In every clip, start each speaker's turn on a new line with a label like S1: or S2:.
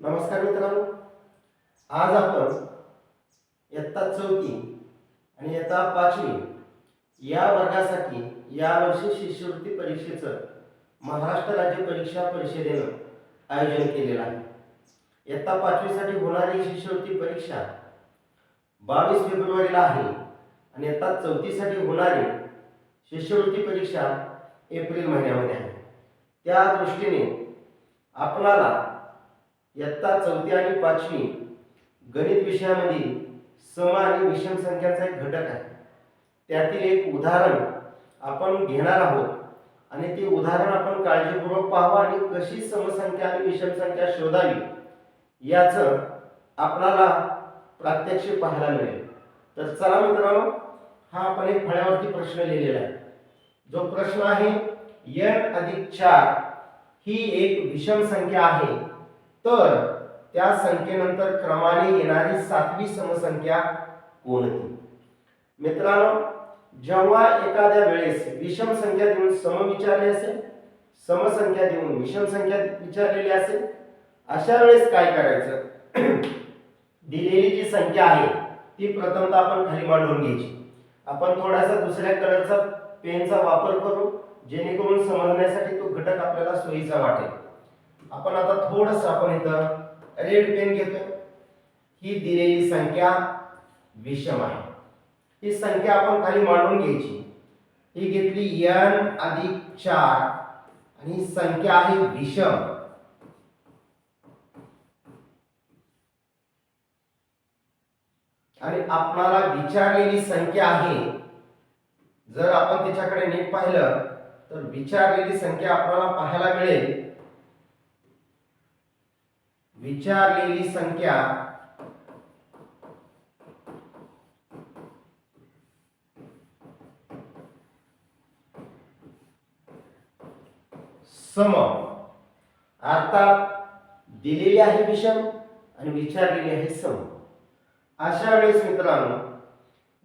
S1: नमस्कार मित्रांनो. आज आपण इयत्ता चौथी आणि इयत्ता पाचवी या वर्गासाठी यावर्षी शिष्यवृत्ती परीक्षेचं महाराष्ट्र राज्य परीक्षा परिषदेनं आयोजन केलेलं आहे. इयत्ता पाचवीसाठी होणारी शिष्यवृत्ती परीक्षा बावीस फेब्रुवारीला आहे आणि इयत्ता चौथीसाठी होणारी शिष्यवृत्ती परीक्षा एप्रिल महिन्यामध्ये आहे. त्या दृष्टीने आपणाला इयत्ता चौथी आणि पाचवी गणित विषयामध्ये सम आणि विषम संख्याचा एक घटक आहे. त्यातील एक उदाहरण आपण घेणार आहोत आणि ते उदाहरण आपण काळजीपूर्वक पाहावं आणि कशी समसंख्या आणि विषम संख्या शोधावी याचं आपणाला प्रात्यक्षिक पाहायला मिळेल. तर चला मित्रांनो हा आपण एक फळ्यावरती प्रश्न लिहिलेला आहे. जो प्रश्न आहे n अधिक चार ही एक विषम संख्या आहे. तर त्या संख्येनंतर क्रमाने येणारी सातवी समसंख्या कोणती? मित्रांनो जेव्हा एखाद्या वेळेस विषम संख्या देऊन सम विचारले असेल समसंख्या देऊन विषम संख्या विचारलेली असेल अशा वेळेस काय करायचं? दिलेली जी संख्या आहे ती प्रथमतः आपण खाली मांडून घ्यायची. आपण थोडासा दुसऱ्या कलरचा पेनचा वापर करू जेणेकरून समजण्यासाठी तो घटक आपल्याला सोयीचा वाटेल. आपण आता थोडस आपण इथं रेड पेन घेतो ही दिलेली संख्या विषम आहे. ही संख्या आपण खाली मांडून घ्यायची. ही घेतली यन अधिक चार आणि ही संख्या आहे विषम. आणि आपणाला विचारलेली संख्या आहे. जर आपण त्याच्याकडे नीट पाहिलं तर विचारलेली संख्या आपल्याला पाहायला मिळेल. विचारलेली संख्या सम. अर्थात दिलेली आहे विषम आणि विचारलेली आहे सम. अशा वेळेस मित्रांनो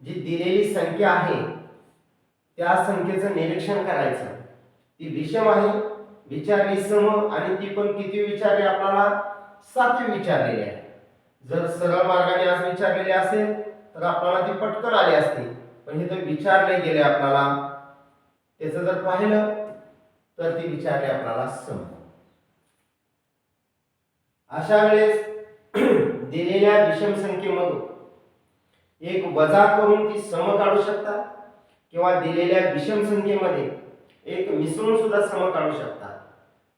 S1: जी दिलेली संख्या आहे त्या संख्येचं निरीक्षण करायचं. ती विषम आहे विचारली सम आणि ती पण किती विचारली आपल्याला? सातवी विचारलेली आहे. जर सरळ मार्गाने आज विचारलेली असेल तर आपल्याला ती पटकन आली असते. पण हे तर विचारले गेले आपल्याला त्याचं जर पाहिलं तर ती विचारली आपल्याला सम अशा वेळेस दिलेल्या विषम संख्येमधून एक वजा करून ती सम काढू शकता किंवा दिलेल्या विषम संख्येमध्ये एक मिसळून सुद्धा सम काढू शकता.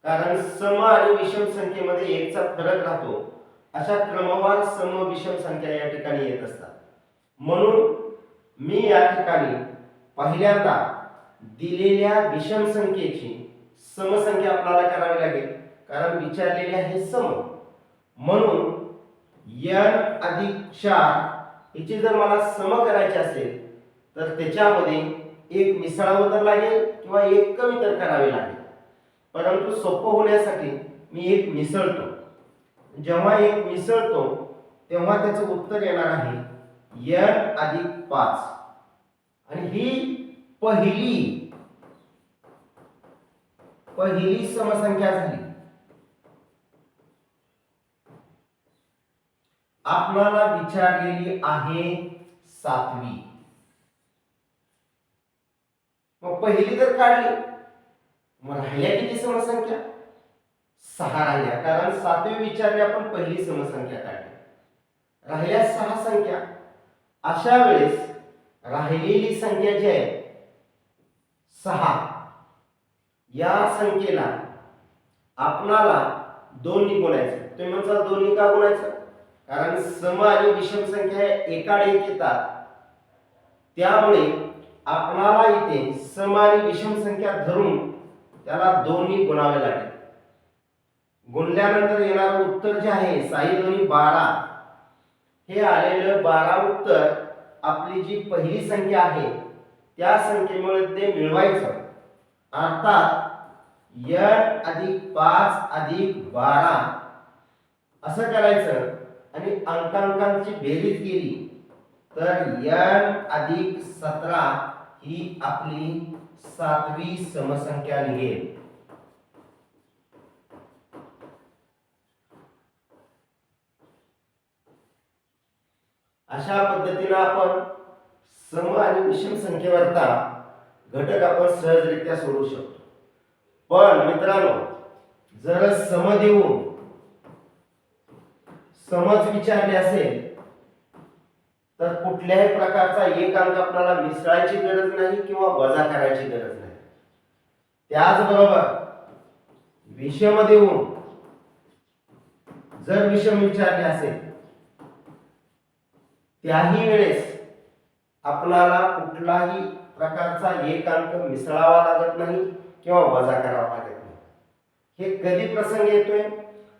S1: कारण सम आणि विषम संख्येमध्ये एकचा फरक राहतो. अशा क्रमवार सम विषम संख्या या ठिकाणी येत असतात. म्हणून मी या ठिकाणी पहिल्यांदा दिलेल्या विषम संख्येची समसंख्या आपल्याला करावी लागेल. कारण विचारलेले आहे सम. म्हणून यन अधिक चार हिची जर मला सम करायची असेल तर त्याच्यामध्ये एक मिसळावं तर लागेल किंवा एक कमी तर करावे लागेल. परंतु सोपं होण्यासाठी मी एक मिसळतो. जेव्हा एक मिसळतो तेव्हा त्याचं उत्तर येणार आहे यन अधिक पाच. आणि ही पहिली पहिली समसंख्या झाली. आपणाला विचारलेली आहे सातवी. मग पहिली तर काढली. मग राहिल्या किती समसंख्या? सहा राहिल्या. कारण सातवी विचारली आपण पहिली समसंख्या काढली. राहिल्या सहा संख्या. अशा वेळेस राहिलेली संख्या जी आहे सहा. या संख्येला आपणाला दोन्ही गुणायचं. तुम्ही म्हणता दोन्ही का गुणायचं? कारण सम आणि विषम संख्या एकाडे येतात. त्यामुळे आपणाला इथे सम आणि विषम संख्या धरून त्याला दोन्ही गुणावे लागेल. गुणल्यानंतर येणारं उत्तर जे आहे साई दोन्ही बारा. हे आलेलं बारा उत्तर आपली जी पहिली संख्या आहे त्या संख्येमुळे ते मिळवायचं. अर्थात यण अधिक पाच अधिक बारा. असं करायचं आणि अंकांकांची बेरीज केली. तर यण अधिक सतरा ही आपली सातवी समसंख्या लिहे. अशा पद्धतीनं आपण सम आणि विषम संख्येवरचा घटक आपण सहजरित्या सोडू शकतो. पण मित्रांनो जर सम देऊन समज विचारले असेल तर कुठल्याही प्रकारचा एक अंक आपल्याला मिसळायची गरज नाही किंवा वजा करायची गरज नाही. त्याचबरोबर विषम देऊन जर विषम विचारले असेल त्याही वेळेस आपल्याला कुठलाही प्रकारचा एक अंक मिसळावा लागत नाही किंवा वजा करावा लागत नाही. हे कधी प्रसंग येतोय?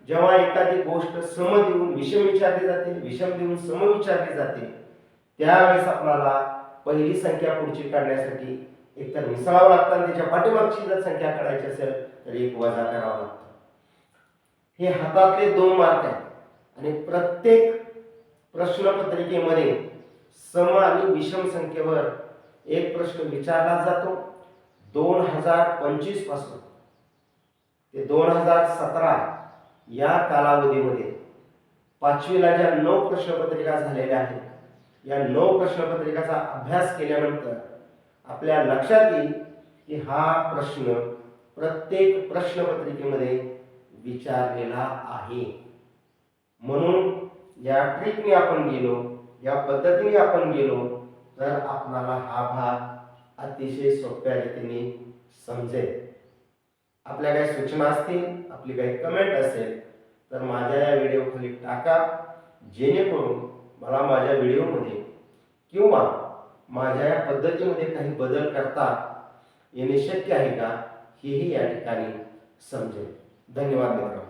S1: जेव्हा एखादी गोष्ट सम देऊन विषम विचारली जाते विषम देऊन सम विचारली जाते त्यावेळेस आपल्याला पहिली संख्या पुढची काढण्यासाठी एकतर मिसळावं लागतं त्याच्या पाठीमागची जर संख्या काढायची असेल तर एक वजा करावा लागतो. हे हातातले दोन मार्क आहेत. आणि प्रत्येक प्रश्नपत्रिकेमध्ये सम आणि विषम संख्येवर एक प्रश्न विचारला जातो. दोन हजार पंचवीसपासून ते दोन हजार सतरा या कालावधीमध्ये पाचवीला ज्या नऊ प्रश्नपत्रिका झालेल्या आहेत या नऊ प्रश्नपत्रिकाचा अभ्यास केल्यानंतर आपल्या लक्षात येईल की हा प्रश्न प्रत्येक प्रश्नपत्रिकेमध्ये विचारलेला आहे. म्हणून या ट्रिकने आपण गेलो या पद्धतीने आपण गेलो तर आपणाला हा भाग अतिशय सोप्या रीतीने समजेल. आपल्या काही सूचना असतील आपली काही कमेंट असेल तर माझ्या या व्हिडिओ खाली टाका. जेणेकरून मला माझ्या व्हिडिओमध्ये किंवा माझ्या या पद्धतीमध्ये काही बदल करता येणे शक्य आहे का हेही या ठिकाणी समजेल. धन्यवाद मित्रांनो.